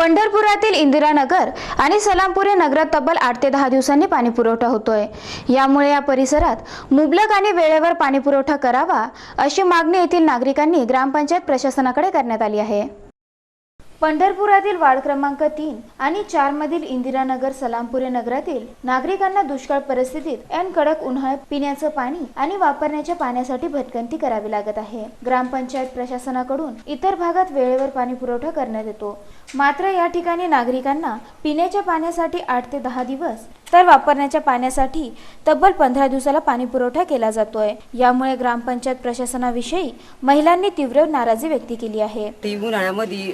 पंढरपुरातील इंदिरानगर आणि सलामपुरी नगरात तब्बल आठ ते दहा दिवसांनी पाणी पुरवठा होतोय. यामुळे या परिसरात मुबलक आणि वेळेवर पाणी पुरवठा करावा अशी मागणी येथील नागरिकांनी ग्रामपंचायत प्रशासनाकडे करण्यात आली आहे. पंढरपुरातील वार्ड क्रमांक तीन आणि चार मधील इंदिरानगर सलामपुरे नगरातील नागरिकांना दुष्काळ परिस्थितीत ऐन कडक उन्हाळ्यात पिण्याचं पाणी आणि वापरण्याच्या पाण्यासाठी भटकंती करावी लागत आहे. ग्रामपंचायत प्रशासनाकडून इतर भागात वेळेवर पाणी पुरवठा करण्यात येतो. मात्र या ठिकाणी नागरिकांना पिण्याच्या पाण्यासाठी आठ ते दहा दिवस तर वापरण्याच्या पाण्यासाठी तब्बल पंधरा दिवसाला पाणी पुरवठा केला जातोय. यामुळे ग्रामपंचायत प्रशासनाविषयी महिलांनी तीव्र नाराजी व्यक्त केली आहे. उन्हाळ्यामध्ये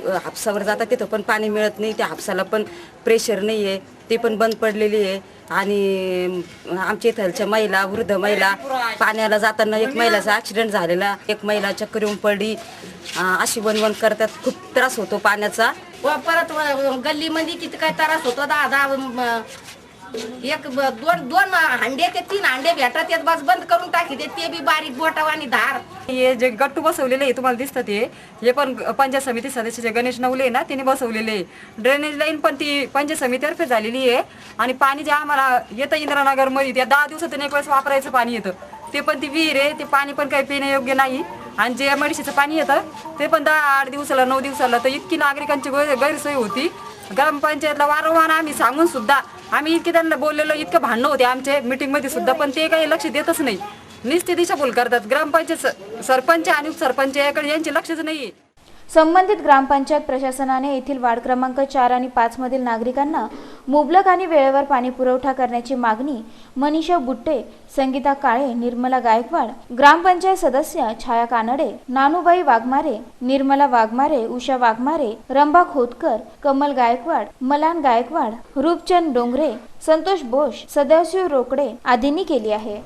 हापसावर जातात तिथं पण पाणी मिळत नाही त्या हापसाला पण प्रेशर नाही आहे. ती पण बंद पडलेली आहे. आणि आमच्या इथलच्या महिला वृद्ध महिला पाण्याला जाताना एक महिलाचा ॲक्सिडेंट झालेला. एक महिला चक्कर येऊन पडली. अशी बनवण करतात. खूप त्रास होतो पाण्याचा. व परत गल्लीमध्ये किती काय त्रास होतो? दहा दहा एक ब- दोन दोन हांडे ते तीन हांडे भेटत येत बस बंद करून टाकी ते ते बी बारीक बोटाव आणि धार. हे जे गट्टू बसवलेले आहे तुम्हाला दिसतं ते. हे पण पंचायत समिती सदस्य जे गणेश नवले आहे ना त्यांनी बसवलेले आहे. ड्रेनेज लाईन पण ती पंचायत समितीतर्फे झालेली आहे. आणि पाणी जे आम्हाला येतं इंदिरानगरमध्ये त्या दहा दिवसातून एक वेळेस वापरायचं पाणी येतं. ते पण ती विहीर आहे ते पाणी पण काही पिण्यायोग्य नाही. आणि जे मडशीचं पाणी येतं ते पण दहा आठ दिवसाला नऊ दिवसाला. तर इतकी नागरिकांची गैर- गैरसोय होती. ग्रामपंचायतला वारंवार आम्ही सांगून सुद्धा आम्ही इतके त्यांना बोललेलो इतकं भांडणं होते आमचे मीटिंगमध्ये सुद्धा पण ते काही लक्ष देतच नाही. नुसते दिशाभूल करतात. ग्रामपंचायत स- सरपंच आणि उपसरपंच याकडे यांचे लक्षच नाही संबंधित ग्रामपंचायत प्रशासनाने येथील वार्ड क्रमांक चार आणि पाच मधील नागरिकांना मुबलक आणि वेळेवर पाणी पुरवठा करण्याची मागणी मनीषा बुट्टे संगीता काळे निर्मला गायकवाड ग्रामपंचायत सदस्य छाया कानडे नानूबाई वाघमारे निर्मला वाघमारे उषा वाघमारे रंभा खोतकर कमल गायकवाड मलान गायकवाड रूपचंद डोंगरे संतोष बोश सदाशिव रोकडे आदींनी केली आहे.